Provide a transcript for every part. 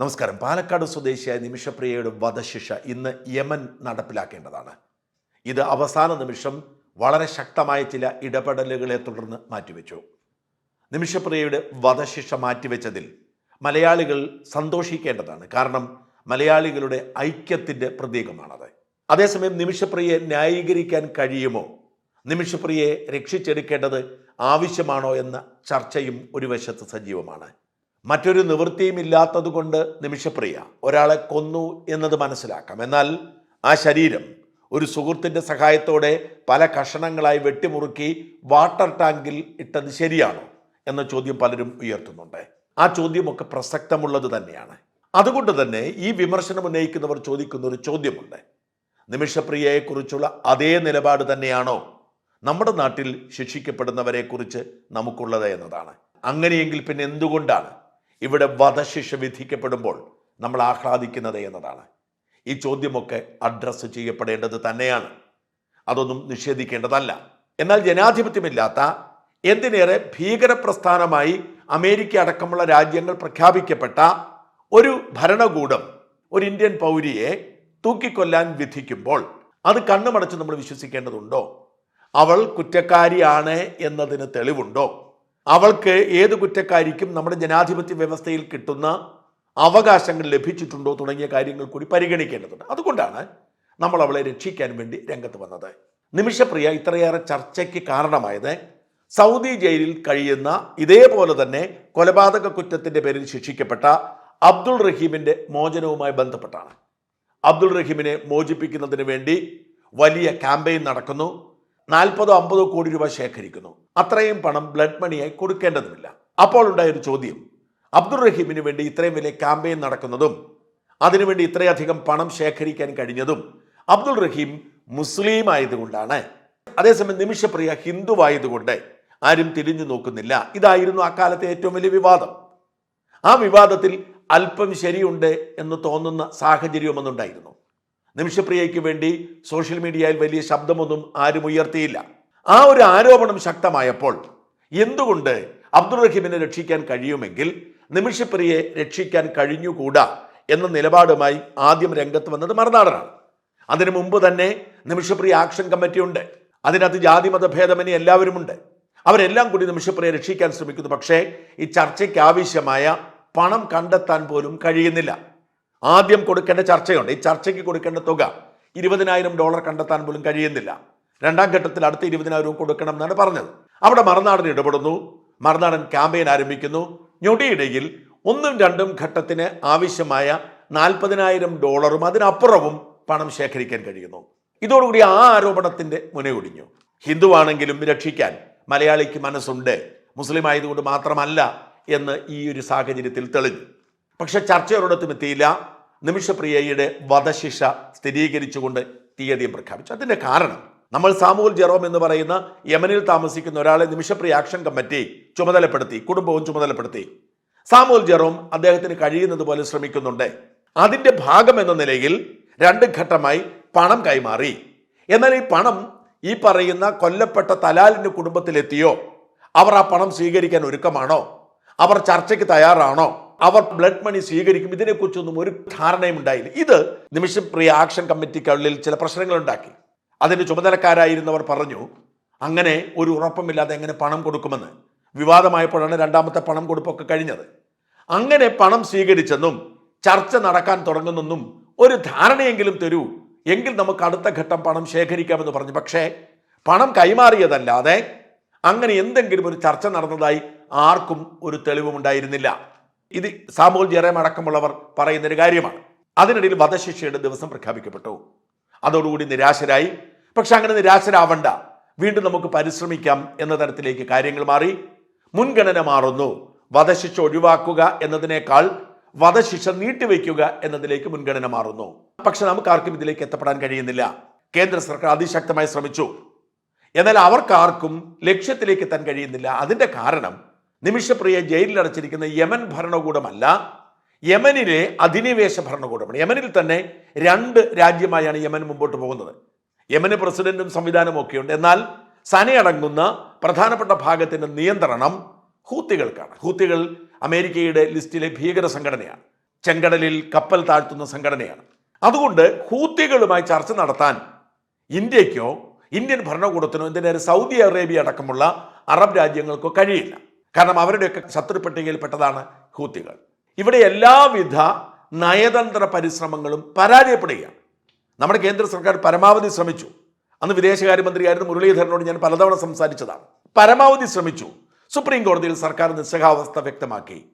നമസ്കാരം. പാലക്കാട് സ്വദേശിയായ നിമിഷപ്രിയയുടെ വധശിക്ഷ ഇന്ന് യമൻ നടപ്പിലാക്കേണ്ടതാണ്. ഇത് അവസാന നിമിഷം വളരെ ശക്തമായ ചില ഇടപെടലുകളെ തുടർന്ന് മാറ്റിവെച്ചു. നിമിഷപ്രിയയുടെ വധശിക്ഷ മാറ്റിവെച്ചതിൽ മലയാളികൾ സന്തോഷിക്കേണ്ടതാണ്. കാരണം മലയാളികളുടെ ഐക്യത്തിന്റെ പ്രതീകമാണത്. അതേസമയം നിമിഷപ്രിയയെ ന്യായീകരിക്കാൻ കഴിയുമോ? നിമിഷപ്രിയയെ രക്ഷിച്ചെടുക്കേണ്ടത് ആവശ്യമാണോ എന്ന ചർച്ചയും ഒരു വശത്ത് സജീവമാണ്. മറ്റൊരു നിവൃത്തിയും ഇല്ലാത്തതുകൊണ്ട് നിമിഷപ്രിയ ഒരാളെ കൊന്നു എന്നത് മനസ്സിലാക്കാം. എന്നാൽ ആ ശരീരം ഒരു സുഹൃത്തിന്റെ സഹായത്തോടെ പല കഷണങ്ങളായി വെട്ടിമുറുക്കി വാട്ടർ ടാങ്കിൽ ഇട്ടത് ശരിയാണോ എന്ന ചോദ്യം പലരും ഉയർത്തുന്നുണ്ട്. ആ ചോദ്യമൊക്കെ പ്രസക്തമുള്ളത് തന്നെയാണ്. അതുകൊണ്ട് തന്നെ ഈ വിമർശനം ഉന്നയിക്കുന്നവർ ചോദിക്കുന്ന ഒരു ചോദ്യമുണ്ട്. നിമിഷപ്രിയയെക്കുറിച്ചുള്ള അതേ നിലപാട് തന്നെയാണോ നമ്മുടെ നാട്ടിൽ ശിക്ഷിക്കപ്പെടുന്നവരെ കുറിച്ച് നമുക്കുള്ളത് എന്നതാണ്. അങ്ങനെയെങ്കിൽ പിന്നെ എന്തുകൊണ്ടാണ് ഇവിടെ വധശിക്ഷ വിധിക്കപ്പെടുമ്പോൾ നമ്മൾ ആഹ്ലാദിക്കുന്നത് എന്നതാണ്. ഈ ചോദ്യമൊക്കെ അഡ്രസ്സ് ചെയ്യപ്പെടേണ്ടത് തന്നെയാണ്. അതൊന്നും നിഷേധിക്കേണ്ടതല്ല. എന്നാൽ ജനാധിപത്യമില്ലാത്ത എന്തിനേറെ ഭീകരപ്രസ്ഥാനമായി അമേരിക്ക അടക്കമുള്ള രാജ്യങ്ങൾ പ്രഖ്യാപിക്കപ്പെട്ട ഒരു ഭരണകൂടം ഒരു ഇന്ത്യൻ പൗരിയെ തൂക്കിക്കൊല്ലാൻ വിധിക്കുമ്പോൾ അത് കണ്ണുമടച്ച് നമ്മൾ വിശ്വസിക്കേണ്ടതുണ്ടോ? അവൾ കുറ്റക്കാരിയാണ് എന്നതിന് തെളിവുണ്ടോ? അവൾക്ക് ഏത് കുറ്റക്കാരിക്കും നമ്മുടെ ജനാധിപത്യ വ്യവസ്ഥയിൽ കിട്ടുന്ന അവകാശങ്ങൾ ലഭിച്ചിട്ടുണ്ടോ തുടങ്ങിയ കാര്യങ്ങൾ കൂടി പരിഗണിക്കേണ്ടതുണ്ട്. അതുകൊണ്ടാണ് നമ്മൾ അവളെ രക്ഷിക്കാൻ വേണ്ടി രംഗത്ത് വന്നത്. നിമിഷപ്രിയ ഇത്രയേറെ ചർച്ചയ്ക്ക് കാരണമായത് സൗദി ജയിലിൽ കഴിയുന്ന ഇതേപോലെ തന്നെ കൊലപാതക കുറ്റത്തിന്റെ പേരിൽ ശിക്ഷിക്കപ്പെട്ട അബ്ദുൾ റഹീമിന്റെ മോചനവുമായി ബന്ധപ്പെട്ടാണ്. അബ്ദുൾ റഹീമിനെ മോചിപ്പിക്കുന്നതിന് വേണ്ടി വലിയ ക്യാമ്പയിൻ നടക്കുന്നു. നാൽപ്പതോ അമ്പതോ കോടി രൂപ ശേഖരിക്കുന്നു. അത്രയും പണം ബ്ലഡ് മണിയായി കൊടുക്കേണ്ടതുമില്ല. അപ്പോൾ ഉണ്ടായ ഒരു ചോദ്യം. അബ്ദുൾ റഹീമിന് വേണ്ടി ഇത്രയും വലിയ ക്യാമ്പയിൻ നടക്കുന്നതും അതിനുവേണ്ടി ഇത്രയധികം പണം ശേഖരിക്കാൻ കഴിഞ്ഞതും അബ്ദുൾ റഹീം മുസ്ലിം ആയതുകൊണ്ടാണ്. അതേസമയം നിമിഷപ്രിയ ഹിന്ദുവായതുകൊണ്ട് ആരും തിരിഞ്ഞു നോക്കുന്നില്ല. ഇതായിരുന്നു അക്കാലത്തെ ഏറ്റവും വലിയ വിവാദം. ആ വിവാദത്തിൽ അല്പം ശരിയുണ്ട് എന്ന് തോന്നുന്ന സാഹചര്യമൊന്നുണ്ടായിരുന്നു നിമിഷപ്രിയയ്ക്ക് വേണ്ടി സോഷ്യൽ മീഡിയയിൽ വലിയ ശബ്ദമൊന്നും ആരും ഉയർത്തിയില്ല. ആ ഒരു ആരോപണം ശക്തമായപ്പോൾ എന്തുകൊണ്ട് അബ്ദുൾ റഹീമിനെ രക്ഷിക്കാൻ കഴിയുമെങ്കിൽ നിമിഷപ്രിയയെ രക്ഷിക്കാൻ കഴിഞ്ഞുകൂടാ എന്ന നിലപാടുമായി ആദ്യം രംഗത്ത് വന്നത് മറുനാടനാണ്. അതിനു മുമ്പ് തന്നെ നിമിഷപ്രിയ ആക്ഷൻ കമ്മിറ്റി ഉണ്ട്. അതിനകത്ത് ജാതി മതഭേദമനി എല്ലാവരുമുണ്ട്. അവരെല്ലാം കൂടി നിമിഷപ്രിയെ രക്ഷിക്കാൻ ശ്രമിക്കുന്നു. പക്ഷേ ഈ ചർച്ചയ്ക്ക് ആവശ്യമായ പണം കണ്ടെത്താൻ പോലും കഴിയുന്നില്ല. ആദ്യം കൊടുക്കേണ്ട ചർച്ചയുണ്ട്. ഈ ചർച്ചയ്ക്ക് കൊടുക്കേണ്ട തുക ഇരുപതിനായിരം ഡോളർ കണ്ടെത്താൻ പോലും കഴിയുന്നില്ല. രണ്ടാം ഘട്ടത്തിൽ അടുത്ത ഇരുപതിനായിരവും കൊടുക്കണം എന്നാണ് പറഞ്ഞത്. അവിടെ മറുനാടൻ ഇടപെടുന്നു. മറുനാടൻ ക്യാമ്പയിൻ ആരംഭിക്കുന്നു. ഞൊടിയിടയിൽ ഒന്നും രണ്ടും ഘട്ടത്തിന് ആവശ്യമായ നാൽപ്പതിനായിരം ഡോളറും അതിനപ്പുറവും പണം ശേഖരിക്കാൻ കഴിയുന്നു. ഇതോടുകൂടി ആ ആരോപണത്തിന്റെ മുനയൊടിഞ്ഞു ഹിന്ദുവാണെങ്കിലും രക്ഷിക്കാൻ മലയാളിക്ക് മനസ്സുണ്ട്. മുസ്ലിം ആയതുകൊണ്ട് മാത്രമല്ല എന്ന് ഈ ഒരു സാഹചര്യത്തിൽ തെളിഞ്ഞു. പക്ഷെ ചർച്ചയൊരിടത്തും എത്തിയില്ല. നിമിഷപ്രിയയുടെ വധശിക്ഷ സ്ഥിരീകരിച്ചുകൊണ്ട് തീയതിയും പ്രഖ്യാപിച്ചു. അതിന്റെ കാരണം നമ്മൾ സാമൂൽ ജെറോം എന്ന് പറയുന്ന യമനിൽ താമസിക്കുന്ന ഒരാളെ നിമിഷപ്രിയ ആക്ഷൻ കമ്മിറ്റി ചുമതലപ്പെടുത്തി കുടുംബവും ചുമതലപ്പെടുത്തി. സാമൂൽ ജെറോം അദ്ദേഹത്തിന് കഴിയുന്നത് പോലെ ശ്രമിക്കുന്നുണ്ട്. അതിന്റെ ഭാഗം എന്ന നിലയിൽ രണ്ട് ഘട്ടമായി പണം കൈമാറി. എന്നാൽ ഈ പണം ഈ പറയുന്ന കൊല്ലപ്പെട്ട തലാലിന്റെ കുടുംബത്തിലെത്തിയോ? അവർ ആ പണം സ്വീകരിക്കാൻ ഒരുക്കമാണോ? അവർ ചർച്ചയ്ക്ക് തയ്യാറാണോ? അവർ ബ്ലഡ് മണി സ്വീകരിക്കും. ഇതിനെക്കുറിച്ചൊന്നും ഒരു ധാരണയും ഉണ്ടായില്ല. ഇത് നിമിഷപ്രിയ ആക്ഷൻ കമ്മിറ്റിക്കുള്ളിൽ ചില പ്രശ്നങ്ങൾ ഉണ്ടാക്കി. അതിന് ചുമതലക്കാരായിരുന്നവർ പറഞ്ഞു അങ്ങനെ ഒരു ഉറപ്പുമില്ലാതെ എങ്ങനെ പണം കൊടുക്കുമെന്ന്? വിവാദമായപ്പോഴാണ് രണ്ടാമത്തെ പണം കൊടുപ്പൊക്കെ കഴിഞ്ഞത്. അങ്ങനെ പണം സ്വീകരിച്ചെന്നും ചർച്ച നടക്കാൻ തുടങ്ങുന്നെന്നും ഒരു ധാരണയെങ്കിലും തരൂ. എങ്കിൽ നമുക്ക് അടുത്ത ഘട്ടം പണം ശേഖരിക്കാമെന്ന് പറഞ്ഞു. പക്ഷേ പണം കൈമാറിയതല്ലാതെ അങ്ങനെ എന്തെങ്കിലും ഒരു ചർച്ച നടന്നതായി ആർക്കും ഒരു തെളിവുമുണ്ടായിരുന്നില്ല. ഇത് സാമൂൽ ജെറേം അടക്കമുള്ളവർ പറയുന്നൊരു കാര്യമാണ്. അതിനിടയിൽ വധശിക്ഷയുടെ ദിവസം പ്രഖ്യാപിക്കപ്പെട്ടു. അതോടുകൂടി നിരാശരായി. പക്ഷെ അങ്ങനെ നിരാശരാവണ്ട. വീണ്ടും നമുക്ക് പരിശ്രമിക്കാം എന്ന തരത്തിലേക്ക് കാര്യങ്ങൾ മാറി. മുൻഗണന മാറുന്നു. വധശിക്ഷ ഒഴിവാക്കുക എന്നതിനേക്കാൾ വധശിക്ഷ നീട്ടിവെക്കുക എന്നതിലേക്ക് മുൻഗണന മാറുന്നു. പക്ഷെ നമുക്ക് ആർക്കും ഇതിലേക്ക് എത്തപ്പെടാൻ കഴിയുന്നില്ല. കേന്ദ്ര സർക്കാർ അതിശക്തമായി ശ്രമിച്ചു. എന്നാൽ അവർക്കാർക്കും ലക്ഷ്യത്തിലേക്ക് എത്താൻ കഴിയുന്നില്ല. അതിന്റെ കാരണം നിമിഷപ്രിയ ജയിലിൽ അടച്ചിരിക്കുന്ന യമൻ ഭരണകൂടമല്ല യമനിലെ അധിനിവേശ ഭരണകൂടമാണ്. യമനിൽ തന്നെ രണ്ട് രാജ്യമായാണ് യമൻ മുമ്പോട്ട് പോകുന്നത്. യമന് പ്രസിഡന്റും സംവിധാനവും ഒക്കെയുണ്ട്. എന്നാൽ സനയടങ്ങുന്ന പ്രധാനപ്പെട്ട ഭാഗത്തിന്റെ നിയന്ത്രണം ഹൂത്തികൾക്കാണ്. ഹൂത്തികൾ അമേരിക്കയുടെ ലിസ്റ്റിലെ ഭീകര സംഘടനയാണ്. ചെങ്കടലിൽ കപ്പൽ താഴ്ത്തുന്ന സംഘടനയാണ്. അതുകൊണ്ട് ഹൂത്തികളുമായി ചർച്ച നടത്താൻ ഇന്ത്യക്കോ ഇന്ത്യൻ ഭരണകൂടത്തിനോ എന്തിനേറെ സൗദി അറേബ്യ അടക്കമുള്ള അറബ് രാജ്യങ്ങൾക്കോ കഴിയില്ല. കാരണം അവരുടെയൊക്കെ ശത്രു പെട്ടതാണ് ഹൂത്തികൾ. ഇവിടെ എല്ലാവിധ നയതന്ത്ര പരിശ്രമങ്ങളും പരാജയപ്പെടുകയാണ്. നമ്മുടെ കേന്ദ്ര സർക്കാർ പരമാവധി ശ്രമിച്ചു. അന്ന് വിദേശകാര്യമന്ത്രിയായിരുന്നു മുരളീധരനോട് ഞാൻ പലതവണ സംസാരിച്ചതാണ്. പരമാവധി ശ്രമിച്ചു. സുപ്രീം കോടതിയിൽ സർക്കാർ നിസ്സഹാവസ്ഥ വ്യക്തമാക്കി.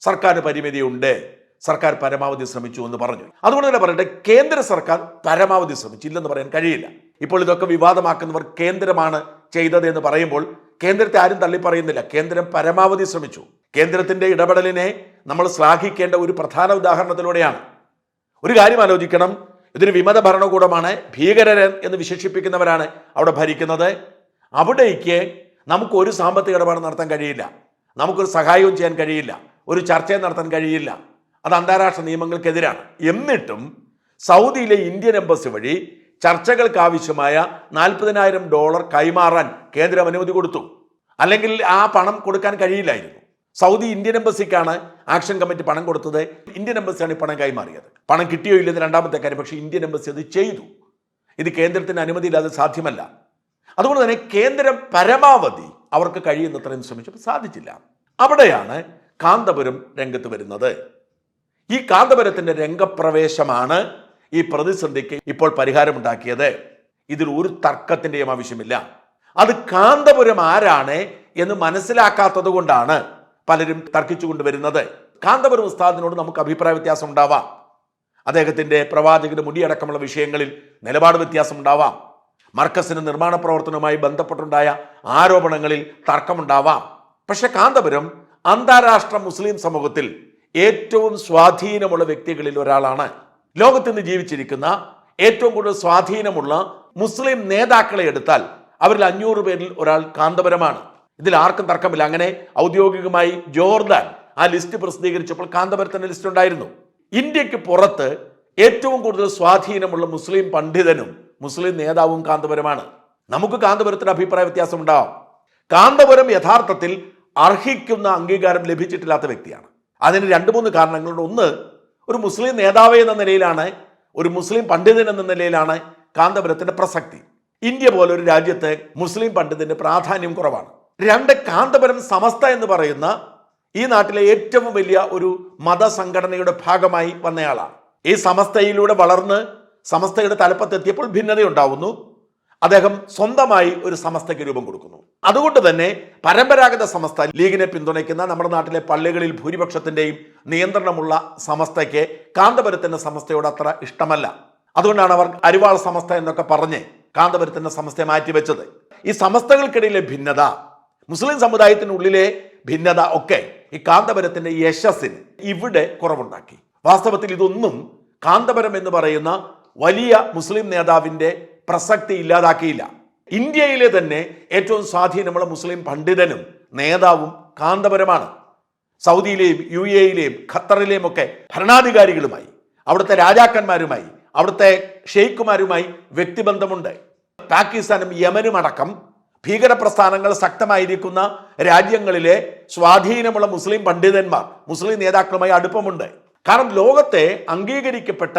സർക്കാർ പരിമിതിയുണ്ട്. സർക്കാർ പരമാവധി ശ്രമിച്ചു എന്ന് പറഞ്ഞു. അതുകൊണ്ട് തന്നെ പറയട്ടെ കേന്ദ്ര സർക്കാർ പരമാവധി ശ്രമിച്ചു ഇല്ലെന്ന് പറയാൻ കഴിയില്ല. ഇപ്പോൾ ഇതൊക്കെ വിവാദമാക്കുന്നവർ കേന്ദ്രമാണ് ചെയ്തത് എന്ന് പറയുമ്പോൾ കേന്ദ്രത്തെ ആരും തള്ളിപ്പറയുന്നില്ല കേന്ദ്രം പരമാവധി ശ്രമിച്ചു. കേന്ദ്രത്തിന്റെ ഇടപെടലിനെ നമ്മൾ ശ്ലാഘിക്കേണ്ട ഒരു പ്രധാന ഉദാഹരണത്തിലൂടെയാണ്. ഒരു കാര്യം ആലോചിക്കണം. ഇതൊരു വിമത ഭരണകൂടമാണ്. ഭീകരർ എന്ന് വിശേഷിപ്പിക്കുന്നവരാണ് അവിടെ ഭരിക്കുന്നത്. അവിടേക്ക് നമുക്ക് ഒരു സാമ്പത്തിക ഇടപാട് നടത്താൻ കഴിയില്ല. നമുക്കൊരു സഹായവും ചെയ്യാൻ കഴിയില്ല. ഒരു ചർച്ചയും നടത്താൻ കഴിയില്ല. അത് അന്താരാഷ്ട്ര നിയമങ്ങൾക്കെതിരാണ്. എന്നിട്ടും സൗദിയിലെ ഇന്ത്യൻ എംബസി വഴി ചർച്ചകൾക്ക് ആവശ്യമായ നാൽപ്പതിനായിരം ഡോളർ കൈമാറാൻ കേന്ദ്രം അനുമതി കൊടുത്തു. അല്ലെങ്കിൽ ആ പണം കൊടുക്കാൻ കഴിയില്ലായിരുന്നു. സൗദി ഇന്ത്യൻ എംബസിക്കാണ് ആക്ഷൻ കമ്മിറ്റി പണം കൊടുത്തത്. ഇന്ത്യൻ എംബസിയാണ് ഈ പണം കൈമാറിയത്. പണം കിട്ടിയോ ഇല്ലെന്ന് രണ്ടാമത്തെ കാര്യം പക്ഷേ ഇന്ത്യൻ എംബസി അത് ചെയ്തു. ഇത് കേന്ദ്രത്തിന് അനുമതിയില്ലാതെ സാധ്യമല്ല. അതുകൊണ്ട് തന്നെ കേന്ദ്രം പരമാവധി അവർക്ക് കഴിയുന്നത്രയും ശ്രമിച്ചപ്പോൾ സാധിച്ചില്ല. അവിടെയാണ് കാന്തപുരം രംഗത്ത് വരുന്നത്. ഈ കാന്തപുരത്തിന്റെ രംഗപ്രവേശമാണ് ഈ പ്രതിസന്ധിക്ക് ഇപ്പോൾ പരിഹാരമുണ്ടാക്കിയത് ഇതിൽ ഒരു തർക്കത്തിന്റെയും ആവശ്യമില്ല. അത് കാന്തപുരം ആരാണ് എന്ന് മനസ്സിലാക്കാത്തത് കൊണ്ടാണ് പലരും തർക്കിച്ചു കൊണ്ടുവരുന്നത്. കാന്തപുരം ഉസ്താദിനോട് നമുക്ക് അഭിപ്രായ വ്യത്യാസം ഉണ്ടാവാം. അദ്ദേഹത്തിന്റെ പ്രവാചകന്റെ മുടിയടക്കമുള്ള വിഷയങ്ങളിൽ നിലപാട് വ്യത്യാസം ഉണ്ടാവാം. മർക്കസിന് നിർമ്മാണ പ്രവർത്തനവുമായി ബന്ധപ്പെട്ടുണ്ടായ ആരോപണങ്ങളിൽ തർക്കമുണ്ടാവാം. പക്ഷെ കാന്തപുരം അന്താരാഷ്ട്ര മുസ്ലിം സമൂഹത്തിൽ ഏറ്റവും സ്വാധീനമുള്ള വ്യക്തികളിൽ ഒരാളാണ്. ലോകത്ത് ഇന്ന് ജീവിച്ചിരിക്കുന്ന ഏറ്റവും കൂടുതൽ സ്വാധീനമുള്ള മുസ്ലിം നേതാക്കളെ എടുത്താൽ അവരിൽ അഞ്ഞൂറ് പേരിൽ ഒരാൾ കാന്തപുരമാണ്. ഇതിൽ ആർക്കും തർക്കമില്ല. അങ്ങനെ ഔദ്യോഗികമായി ജോർദാൻ ആ ലിസ്റ്റ് പ്രസിദ്ധീകരിച്ചപ്പോൾ കാന്തപരത്തിന്റെ ലിസ്റ്റ് ഉണ്ടായിരുന്നു. ഇന്ത്യയ്ക്ക് പുറത്ത് ഏറ്റവും കൂടുതൽ സ്വാധീനമുള്ള മുസ്ലിം പണ്ഡിതനും മുസ്ലിം നേതാവും കാന്തപുരമാണ്. നമുക്ക് കാന്തപുരത്തിന് അഭിപ്രായ വ്യത്യാസം ഉണ്ടാവാം കാന്തപുരം യഥാർത്ഥത്തിൽ അർഹിക്കുന്ന അംഗീകാരം ലഭിച്ചിട്ടില്ലാത്ത വ്യക്തിയാണ്. അതിന് രണ്ട് മൂന്ന് കാരണങ്ങളുണ്ട്. ഒന്ന് ഒരു മുസ്ലിം നേതാവ് എന്ന നിലയിലാണ് ഒരു മുസ്ലിം പണ്ഡിതൻ എന്ന നിലയിലാണ് കാന്തപുരത്തിന്റെ പ്രസക്തി. ഇന്ത്യ പോലെ ഒരു രാജ്യത്ത് മുസ്ലിം പണ്ഡിതന്റെ പ്രാധാന്യം കുറവാണ്. രണ്ട് കാന്തപുരം സമസ്ത എന്ന് പറയുന്ന ഈ നാട്ടിലെ ഏറ്റവും വലിയ ഒരു മതസംഘടനയുടെ ഭാഗമായി വന്നയാളാണ്. ഈ സമസ്തയിലൂടെ വളർന്ന് സമസ്തയുടെ തലപ്പത്തെത്തിയപ്പോൾ ഭിന്നതയുണ്ടാവുന്നു. അദ്ദേഹം സ്വന്തമായി ഒരു സമസ്തയ്ക്ക് രൂപം കൊടുക്കുന്നു. അതുകൊണ്ട് തന്നെ പരമ്പരാഗത സമസ്ത ലീഗിനെ പിന്തുണയ്ക്കുന്ന നമ്മുടെ നാട്ടിലെ പള്ളികളിൽ ഭൂരിപക്ഷത്തിന്റെയും നിയന്ത്രണമുള്ള സമസ്തയ്ക്ക് കാന്തപുരത്തിന്റെ സമസ്തയോട് അത്ര ഇഷ്ടമല്ല. അതുകൊണ്ടാണ് അവർ അരിവാൾ സമസ്ത എന്നൊക്കെ പറഞ്ഞ് കാന്തപുരത്തിന്റെ സമസ്തയെ മാറ്റിവെച്ചത്. ഈ സമസ്തകൾക്കിടയിലെ ഭിന്നത മുസ്ലിം സമുദായത്തിനുള്ളിലെ ഭിന്നത ഒക്കെ ഈ കാന്തപുരത്തിന്റെ യശസ്സിന് ഇവിടെ കുറവുണ്ടാക്കി. വാസ്തവത്തിൽ ഇതൊന്നും കാന്തപുരം എന്ന് പറയുന്ന വലിയ മുസ്ലിം നേതാവിന്റെ പ്രസക്തി ഇല്ലാതാക്കിയില്ല. ഇന്ത്യയിലെ തന്നെ ഏറ്റവും സ്വാധീനമുള്ള മുസ്ലിം പണ്ഡിതനും നേതാവും കാന്തപുരമാണ്. സൗദിയിലെയും യു എയിലെയും ഖത്തറിലെയും ഒക്കെ ഭരണാധികാരികളുമായി അവിടുത്തെ രാജാക്കന്മാരുമായി അവിടുത്തെ ഷെയ്ഖുമാരുമായി വ്യക്തിബന്ധമുണ്ട്. പാകിസ്ഥാനും യമനും അടക്കം ഭീകരപ്രസ്ഥാനങ്ങൾ ശക്തമായിരിക്കുന്ന രാജ്യങ്ങളിലെ സ്വാധീനമുള്ള മുസ്ലിം പണ്ഡിതന്മാർ മുസ്ലിം നേതാക്കളുമായി അടുപ്പമുണ്ട്. കാരണം ലോകത്തെ അംഗീകരിക്കപ്പെട്ട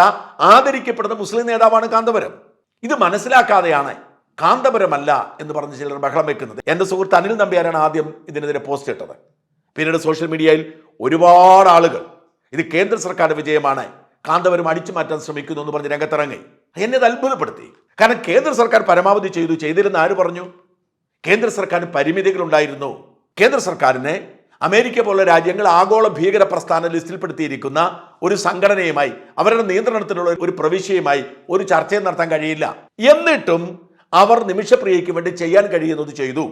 ആദരിക്കപ്പെടുന്ന മുസ്ലിം നേതാവാണ് കാന്തപുരം. ഇത് മനസ്സിലാക്കാതെയാണ് കാന്തപുരമല്ല എന്ന് പറഞ്ഞ് ചിലർ ബഹളം വെക്കുന്നത്. എന്റെ സുഹൃത്ത് അനിൽ നമ്പ്യാരാണ് ആദ്യം ഇതിനെതിരെ പോസ്റ്റ് ഇട്ടത്. പിന്നീട് സോഷ്യൽ മീഡിയയിൽ ഒരുപാട് ആളുകൾ ഇത് കേന്ദ്ര സർക്കാർ വിജയമാണ് കാന്തപുരം അടിച്ചു മാറ്റാൻ ശ്രമിക്കുന്നു എന്ന് പറഞ്ഞ് രംഗത്തിറങ്ങി. എന്നെ അത് അത്ഭുതപ്പെടുത്തി. കാരണം കേന്ദ്ര സർക്കാർ പരമാവധി ചെയ്തു ചെയ്തിരുന്ന ആര് പറഞ്ഞു? കേന്ദ്ര സർക്കാരിന് പരിമിതികൾ ഉണ്ടായിരുന്നു കേന്ദ്ര സർക്കാരിന് അമേരിക്ക പോലുള്ള രാജ്യങ്ങൾ ആഗോള ഭീകര പ്രസ്ഥാന ലിസ്റ്റിൽപ്പെടുത്തിയിരിക്കുന്ന ഒരു സംഘടനയുമായി അവരുടെ നിയന്ത്രണത്തിലുള്ള ഒരു പ്രവിശ്യയുമായി ഒരു ചർച്ചയും നടത്താൻ കഴിയില്ല. എന്നിട്ടും അവർ നിമിഷപ്രിയയ്ക്ക് വേണ്ടി ചെയ്യാൻ കഴിയുന്നത് ചെയ്തു.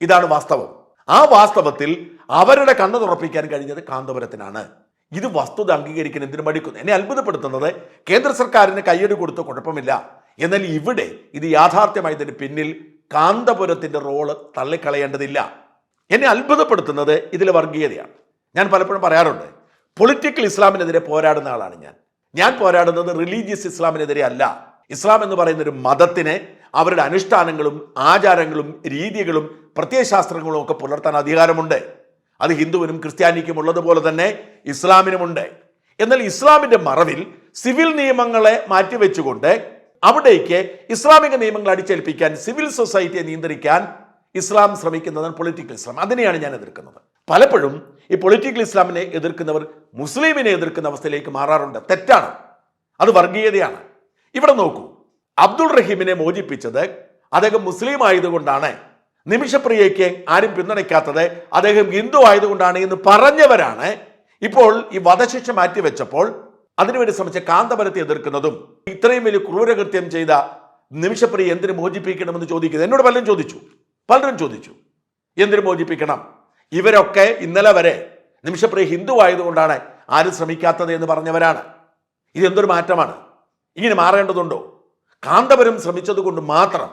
ഇതാണ് വാസ്തവം. ആ വാസ്തവത്തിൽ അവരുടെ കണ്ണു തുറപ്പിക്കാൻ കഴിഞ്ഞത് കാന്തപുരത്തിനാണ്. ഇത് വസ്തുത അംഗീകരിക്കാൻ എന്തിനു മടിക്കുന്നു? എന്നെ അത്ഭുതപ്പെടുത്തുന്നത് കേന്ദ്ര സർക്കാരിന് കയ്യടി കൊടുത്ത കുഴപ്പമില്ല. എന്നാൽ ഇവിടെ ഇത് യാഥാർത്ഥ്യമായതിന് പിന്നിൽ കാന്തപുരത്തിന്റെ റോൾ തള്ളിക്കളയേണ്ടതില്ല. എന്നെ അത്ഭുതപ്പെടുത്തുന്നത് ഇതിലെ വർഗീയതയാണ്. ഞാൻ പലപ്പോഴും പറയാറുണ്ട് പൊളിറ്റിക്കൽ ഇസ്ലാമിനെതിരെ പോരാടുന്ന ആളാണ് ഞാൻ. ഞാൻ പോരാടുന്നത് റിലീജിയസ് ഇസ്ലാമിനെതിരെ അല്ല. ഇസ്ലാം എന്ന് പറയുന്ന ഒരു മതത്തിന് അവരുടെ അനുഷ്ഠാനങ്ങളും ആചാരങ്ങളും രീതികളും പ്രത്യയശാസ്ത്രങ്ങളും ഒക്കെ പുലർത്താൻ അധികാരമുണ്ട്. അത് ഹിന്ദുവിനും ക്രിസ്ത്യാനിക്കും ഉള്ളതുപോലെ തന്നെ ഇസ്ലാമിനുമുണ്ട്. എന്നാൽ ഇസ്ലാമിന്റെ മറവിൽ സിവിൽ നിയമങ്ങളെ മാറ്റിവെച്ചുകൊണ്ട് അവിടേക്ക് ഇസ്ലാമിക നിയമങ്ങൾ അടിച്ചേൽപ്പിക്കാൻ സിവിൽ സൊസൈറ്റിയെ നിയന്ത്രിക്കാൻ ഇസ്ലാം ശ്രമിക്കുന്നതാണ് പൊളിറ്റിക്കൽ ഇസ്ലാം അതിനെയാണ് ഞാൻ എതിർക്കുന്നത്. പലപ്പോഴും ഈ പൊളിറ്റിക്കൽ ഇസ്ലാമിനെ എതിർക്കുന്നവർ മുസ്ലിമിനെ എതിർക്കുന്ന അവസ്ഥയിലേക്ക് മാറാറുണ്ട്. തെറ്റാണ്. അത് വർഗീയതയാണ്. ഇവിടെ നോക്കൂ. അബ്ദുൾ റഹീമിനെ മോചിപ്പിച്ചത് അദ്ദേഹം മുസ്ലിം ആയതുകൊണ്ടാണ്. നിമിഷപ്രിയയ്ക്ക് ആരും പിന്തുണയ്ക്കാത്തത് അദ്ദേഹം ഹിന്ദു ആയതുകൊണ്ടാണ് എന്ന് പറഞ്ഞവരാണ്. ഇപ്പോൾ ഈ വധശിക്ഷ മാറ്റിവെച്ചപ്പോൾ അതിനുവേണ്ടി ശ്രമിച്ച കാന്തപുരത്തെ എതിർക്കുന്നതും ഇത്രയും വലിയ ക്രൂരകൃത്യം ചെയ്ത നിമിഷപ്രിയ എന്തിനു മോചിപ്പിക്കണമെന്ന് ചോദിക്കുന്നത് എന്നോട് പലരും ചോദിച്ചു. പലരും ചോദിച്ചു എന്തിനു മോചിപ്പിക്കണം ഇവരൊക്കെ ഇന്നലെ വരെ നിമിഷപ്രിയ ഹിന്ദു ആയതുകൊണ്ടാണ് ആരും ശ്രമിക്കാത്തത് എന്ന് പറഞ്ഞവരാണ്. ഇതെന്തൊരു മാറ്റമാണ്? ഇങ്ങനെ മാറേണ്ടതുണ്ടോ? കാന്തപുരം ശ്രമിച്ചതുകൊണ്ട് മാത്രം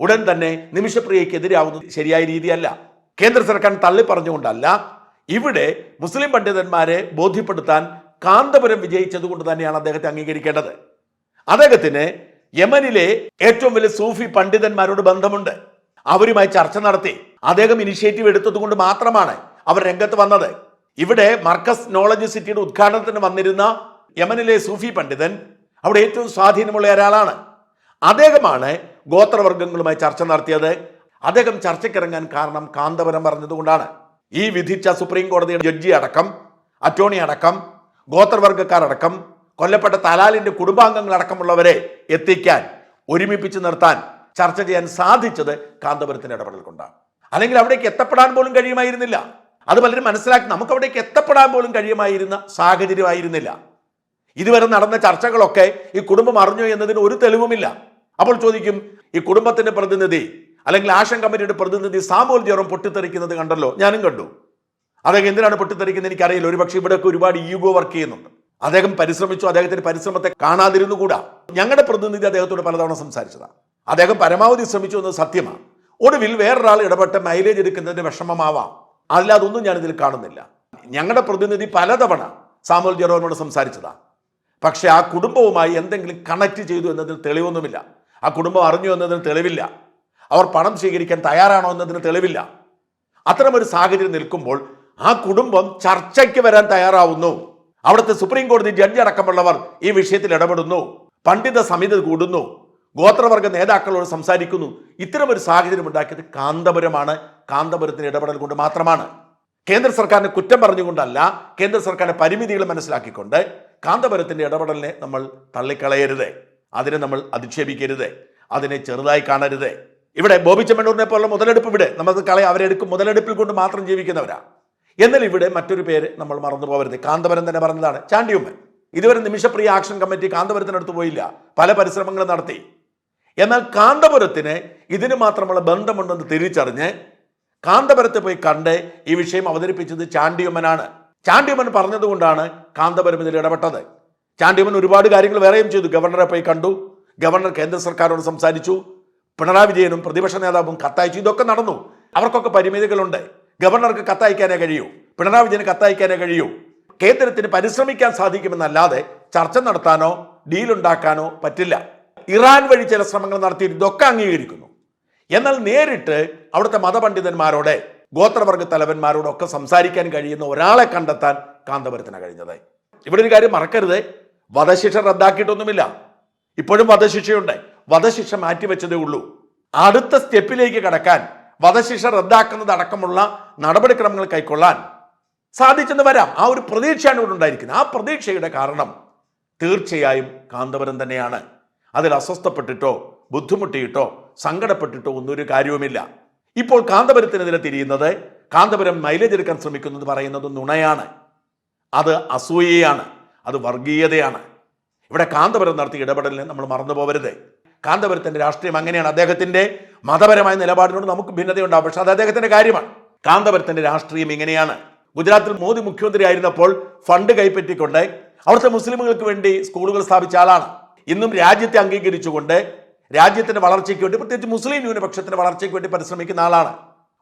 ഉടൻ തന്നെ നിമിഷപ്രിയക്കെതിരാവുന്നത് ശരിയായ രീതിയല്ല. കേന്ദ്ര സർക്കാർ തള്ളി പറഞ്ഞുകൊണ്ടല്ല ഇവിടെ മുസ്ലിം പണ്ഡിതന്മാരെ ബോധ്യപ്പെടുത്താൻ കാന്തപുരം വിജയിച്ചത് കൊണ്ട് തന്നെയാണ് അദ്ദേഹത്തെ അംഗീകരിക്കേണ്ടത്. അദ്ദേഹത്തിന് യമനിലെ ഏറ്റവും വലിയ സൂഫി പണ്ഡിതന്മാരോട് ബന്ധമുണ്ട്. അവരുമായി ചർച്ച നടത്തി. അദ്ദേഹം ഇനിഷ്യേറ്റീവ് എടുത്തത് കൊണ്ട് മാത്രമാണ് അവർ രംഗത്ത് വന്നത്. ഇവിടെ മർക്കസ് നോളജ് സിറ്റിയുടെ ഉദ്ഘാടനത്തിന് വന്നിരുന്ന യമനിലെ സൂഫി പണ്ഡിതൻ അവിടെ ഏറ്റവും സ്വാധീനമുള്ള ഒരാളാണ്. അദ്ദേഹമാണ് ഗോത്രവർഗങ്ങളുമായി ചർച്ച നടത്തിയത്. അദ്ദേഹം ചർച്ചയ്ക്കിറങ്ങാൻ കാരണം കാന്തപുരം പറഞ്ഞതുകൊണ്ടാണ്. ഈ വിധിച്ച സുപ്രീം കോടതിയുടെ ജഡ്ജി അടക്കം അറ്റോണി അടക്കം ഗോത്രവർഗക്കാരടക്കം കൊല്ലപ്പെട്ട തലാലിന്റെ കുടുംബാംഗങ്ങളടക്കമുള്ളവരെ എത്തിക്കാൻ ഒരുമിപ്പിച്ച് നിർത്താൻ ചർച്ച ചെയ്യാൻ സാധിച്ചത് കാന്തപുരത്തിന്റെ ഇടപെടൽ കൊണ്ടാണ്. അല്ലെങ്കിൽ അവിടേക്ക് എത്തപ്പെടാൻ പോലും കഴിയുമായിരുന്നില്ല. അത് പലരും മനസ്സിലാക്കി നമുക്ക് അവിടേക്ക് എത്തപ്പെടാൻ പോലും കഴിയുമായിരുന്ന സാഹചര്യമായിരുന്നില്ല. ഇതുവരെ നടന്ന ചർച്ചകളൊക്കെ ഈ കുടുംബം അറിഞ്ഞു എന്നതിന് ഒരു തെളിവുമില്ല. അപ്പോൾ ചോദിക്കും ഈ കുടുംബത്തിന്റെ പ്രതിനിധി അല്ലെങ്കിൽ ആഷൻ കമ്മിറ്റിയുടെ പ്രതിനിധി സാമൂൽ ജോറം പൊട്ടിത്തെറിക്കുന്നത് കണ്ടല്ലോ? ഞാനും കണ്ടു. അദ്ദേഹം എന്തിനാണ് പൊട്ടിത്തെറിക്കുന്നത് എനിക്കറിയില്ല. ഒരുപക്ഷെ ഇവിടെയൊക്കെ ഒരുപാട് ഈഗോ വർക്ക് ചെയ്യുന്നുണ്ട്. അദ്ദേഹം പരിശ്രമിച്ചു അദ്ദേഹത്തിന്റെ പരിശ്രമത്തെ കാണാതിരുന്നു കൂടാ ഞങ്ങളുടെ പ്രതിനിധി അദ്ദേഹത്തോട് പലതവണ സംസാരിച്ചതാണ് അദ്ദേഹം പരമാവധി ശ്രമിച്ചു എന്നത് സത്യമാണ്. ഒടുവിൽ വേറൊരാൾ ഇടപെട്ട് മൈലേജ് എടുക്കുന്നതിന്റെ വിഷമമാവാം. ഞാൻ ഇതിൽ കാണുന്നില്ല. ഞങ്ങളുടെ പ്രതിനിധി പലതവണ സാമുൽ ജെറോനോട് സംസാരിച്ചതാണ് പക്ഷെ ആ കുടുംബവുമായി എന്തെങ്കിലും കണക്ട് ചെയ്തു എന്നതിന് തെളിവൊന്നുമില്ല. ആ കുടുംബം അറിഞ്ഞു എന്നതിന് തെളിവില്ല. അവർ പണം സ്വീകരിക്കാൻ തയ്യാറാണോ എന്നതിന് തെളിവില്ല. അത്തരമൊരു സാഹചര്യം നിൽക്കുമ്പോൾ ആ കുടുംബം ചർച്ചയ്ക്ക് വരാൻ തയ്യാറാവുന്നു. അവിടുത്തെ സുപ്രീം കോടതി ജഡ്ജി അടക്കമുള്ളവർ ഈ വിഷയത്തിൽ ഇടപെടുന്നു. പണ്ഡിത സമിതി കൂടുന്നു. ഗോത്രവർഗ നേതാക്കളോട് സംസാരിക്കുന്നു. ഇത്തരമൊരു സാഹചര്യം ഉണ്ടാക്കിയത് കാന്തപുരമാണ്. കാന്തപുരത്തിന് ഇടപെടൽ കൊണ്ട് മാത്രമാണ്. കേന്ദ്ര സർക്കാരിനെ കുറ്റം പറഞ്ഞുകൊണ്ടല്ല കേന്ദ്ര സർക്കാരിന്റെ പരിമിതികൾ മനസ്സിലാക്കിക്കൊണ്ട് കാന്തപുരത്തിന്റെ ഇടപെടലിനെ നമ്മൾ തള്ളിക്കളയരുത്. അതിനെ നമ്മൾ അധിക്ഷേപിക്കരുത്. അതിനെ ചെറുതായി കാണരുത്. ഇവിടെ ബോബി ചെമ്മണ്ണൂരിനെ പോലുള്ള മുതലെടുപ്പ് ഇവിടെ. നമ്മൾ കളയ. അവരെടുക്കും മുതലെടുപ്പിൽ കൊണ്ട് മാത്രം ജീവിക്കുന്നവരാ. എന്നാൽ ഇവിടെ മറ്റൊരു പേര് നമ്മൾ മറന്നു പോകരുത്. കാന്തപുരം തന്നെ പറഞ്ഞതാണ് ചാണ്ടിയുമ്മൻ. ഇതുവരെ നിമിഷപ്രിയ ആക്ഷൻ കമ്മിറ്റി കാന്തപുരത്തിനടുത്ത് പോയില്ല. പല പരിശ്രമങ്ങളും നടത്തി. എന്നാൽ കാന്തപുരത്തിന് ഇതിന് മാത്രമുള്ള ബന്ധമുണ്ടെന്ന് തിരിച്ചറിഞ്ഞ് കാന്തപുരത്ത് പോയി കണ്ട് ഈ വിഷയം അവതരിപ്പിച്ചത് ചാണ്ടിയമ്മനാണ്. ചാണ്ടിയമ്മൻ പറഞ്ഞതുകൊണ്ടാണ് കാന്തപുരം ഇതിൽ ഇടപെട്ടത്. ചാണ്ടിയമ്മൻ ഒരുപാട് കാര്യങ്ങൾ വേറെയും ചെയ്തു. ഗവർണറെ പോയി കണ്ടു. ഗവർണർ കേന്ദ്ര സർക്കാരോട് സംസാരിച്ചു. പിണറായി വിജയനും പ്രതിപക്ഷ നേതാവും കത്തയച്ചു. ഇതൊക്കെ നടന്നു. അവർക്കൊക്കെ പരിമിതികളുണ്ട്. ഗവർണർക്ക് കത്തയക്കാനേ കഴിയൂ. പിണറായി വിജയന് കത്തയക്കാനേ കഴിയൂ. കേന്ദ്രത്തിന് പരിശ്രമിക്കാൻ സാധിക്കുമെന്നല്ലാതെ ചർച്ച നടത്താനോ ഡീലുണ്ടാക്കാനോ പറ്റില്ല. ഇറാൻ വഴി ചില ശ്രമങ്ങൾ നടത്തിയിരുന്നു ഇതൊക്കെ അംഗീകരിക്കുന്നു. എന്നാൽ നേരിട്ട് അവിടുത്തെ മതപണ്ഡിതന്മാരോടെ ഗോത്രവർഗ തലവന്മാരോടൊക്കെ സംസാരിക്കാൻ കഴിയുന്ന ഒരാളെ കണ്ടെത്താൻ കാന്തപുരത്തിന് കഴിഞ്ഞത്. ഇവിടെ ഒരു കാര്യം മറക്കരുത്. വധശിക്ഷ റദ്ദാക്കിയിട്ടൊന്നുമില്ല. ഇപ്പോഴും വധശിക്ഷയുണ്ട്. വധശിക്ഷ മാറ്റിവെച്ചതേ ഉള്ളൂ. അടുത്ത സ്റ്റെപ്പിലേക്ക് കടക്കാൻ വധശിക്ഷ റദ്ദാക്കുന്നത് അടക്കമുള്ള നടപടിക്രമങ്ങൾ കൈക്കൊള്ളാൻ സാധിച്ചെന്ന് വരാം. ആ ഒരു പ്രതീക്ഷയാണ് ഇവിടെ ഉണ്ടായിരിക്കുന്നത്. ആ പ്രതീക്ഷയുടെ കാരണം തീർച്ചയായും കാന്തപുരം തന്നെയാണ്. അതിൽ അസ്വസ്ഥപ്പെട്ടിട്ടോ ബുദ്ധിമുട്ടിയിട്ടോ സങ്കടപ്പെട്ടിട്ടോ ഒന്നൊരു കാര്യവുമില്ല. ഇപ്പോൾ കാന്തപുരത്തിനെതിരെ തിരിയുന്നത് കാന്തപുരം മൈലേജ് എടുക്കാൻ ശ്രമിക്കുന്നത് പറയുന്നത് നുണയാണ്. അത് അസൂയയാണ്. അത് വർഗീയതയാണ്. ഇവിടെ കാന്തപുരം നടത്തിയ ഇടപെടലിനെ നമ്മൾ മറന്നു പോകരുത് കാന്തപുരത്തിന്റെ രാഷ്ട്രീയം അങ്ങനെയാണ്. അദ്ദേഹത്തിന്റെ മതപരമായ നിലപാടിനോട് നമുക്ക് ഭിന്നതയുണ്ടാവും. പക്ഷെ അത് അദ്ദേഹത്തിന്റെ കാര്യമാണ്. കാന്തപുരത്തിന്റെ രാഷ്ട്രീയം ഇങ്ങനെയാണ്. ഗുജറാത്തിൽ മോദി മുഖ്യമന്ത്രി ആയിരുന്നപ്പോൾ ഫണ്ട് കൈപ്പറ്റിക്കൊണ്ട് അവിടുത്തെ മുസ്ലിമുകൾക്ക് വേണ്ടി സ്കൂളുകൾ സ്ഥാപിച്ച ആളാണ്. ഇന്നും രാജ്യത്തെ അംഗീകരിച്ചുകൊണ്ട് രാജ്യത്തിന്റെ വളർച്ചയ്ക്ക് വേണ്ടി പ്രത്യേകിച്ച് മുസ്ലിം ന്യൂനപക്ഷത്തിന്റെ വളർച്ചയ്ക്ക് വേണ്ടി പരിശ്രമിക്കുന്ന ആളാണ്.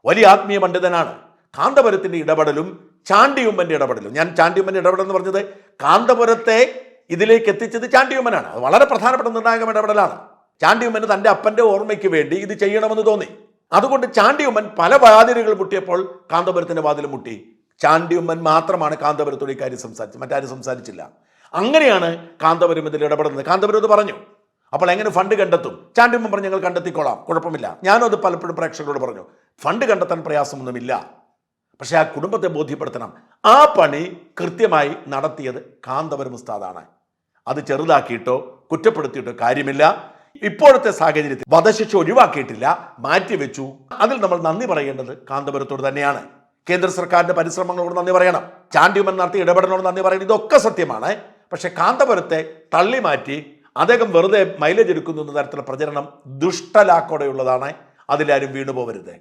വലിയ ആത്മീയ പണ്ഡിതനാണ്. കാന്തപുരത്തിന്റെ ഇടപെടലും ചാണ്ടിയുമ്മന്റെ ഇടപെടലും. ഞാൻ ചാണ്ടിയുമ്മന്റെ ഇടപെടൽ എന്ന് പറഞ്ഞത് കാന്തപുരത്തെ ഇതിലേക്ക് എത്തിച്ചത് ചാണ്ടിയുമ്മനാണ്. അത് വളരെ പ്രധാനപ്പെട്ട നിർണായക ഇടപെടലാണ്. ചാണ്ടിയുമ്മന് തന്റെ അപ്പന്റെ ഓർമ്മയ്ക്ക് വേണ്ടി ഇത് ചെയ്യണമെന്ന് തോന്നി. അതുകൊണ്ട് ചാണ്ടിയുമ്മൻ പല വാതിലുകൾ മുട്ടിയപ്പോൾ കാന്തപുരത്തിന്റെ വാതിൽ മുട്ടി. ചാണ്ടിയുമ്മൻ മാത്രമാണ് കാന്തപുരത്തോട് ഇക്കാര്യം സംസാരിച്ചത്. മറ്റാരും സംസാരിച്ചില്ല. അങ്ങനെയാണ് കാന്തപുരം ഇതിൽ ഇടപെടുന്നത്. കാന്തപുരം ഇത് പറഞ്ഞു. അപ്പോൾ എങ്ങനെ ഫണ്ട് കണ്ടെത്തും? ചാണ്ടിമ്മൻ പറഞ്ഞു ഞങ്ങൾ കണ്ടെത്തിക്കോളാം. കുഴപ്പമില്ല. ഞാനും അത് പലപ്പോഴും പ്രേക്ഷകരോട് പറഞ്ഞു. ഫണ്ട് കണ്ടെത്താൻ പ്രയാസമൊന്നുമില്ല. പക്ഷേ ആ കുടുംബത്തെ ബോധ്യപ്പെടുത്തണം. ആ പണി കൃത്യമായി നടത്തിയത് കാന്തപുരം ഉസ്താദാണ്. അത് ചെറുതാക്കിയിട്ടോ കുറ്റപ്പെടുത്തിയിട്ടോ കാര്യമില്ല. ഇപ്പോഴത്തെ സാഹചര്യത്തിൽ വധശിക്ഷ ഒഴിവാക്കിയിട്ടില്ല മാറ്റിവെച്ചു. അതിൽ നമ്മൾ നന്ദി പറയേണ്ടത് കാന്തപുരത്തോട് തന്നെയാണ്. കേന്ദ്ര സർക്കാരിന്റെ പരിശ്രമങ്ങളോട് നന്ദി പറയണം. ചാണ്ടിയുമൻ നടത്തി ഇടപെടലോട് നന്ദി പറയണം. ഇതൊക്കെ സത്യമാണ്. പക്ഷെ കാന്തപുരത്തെ തള്ളി മാറ്റി അദ്ദേഹം വെറുതെ മൈലേജ് എടുക്കുന്നു എന്ന തരത്തിലുള്ള പ്രചരണം ദുഷ്ടലാക്കോടെയുള്ളതാണ്. അതിലാരും വീണു പോകരുത്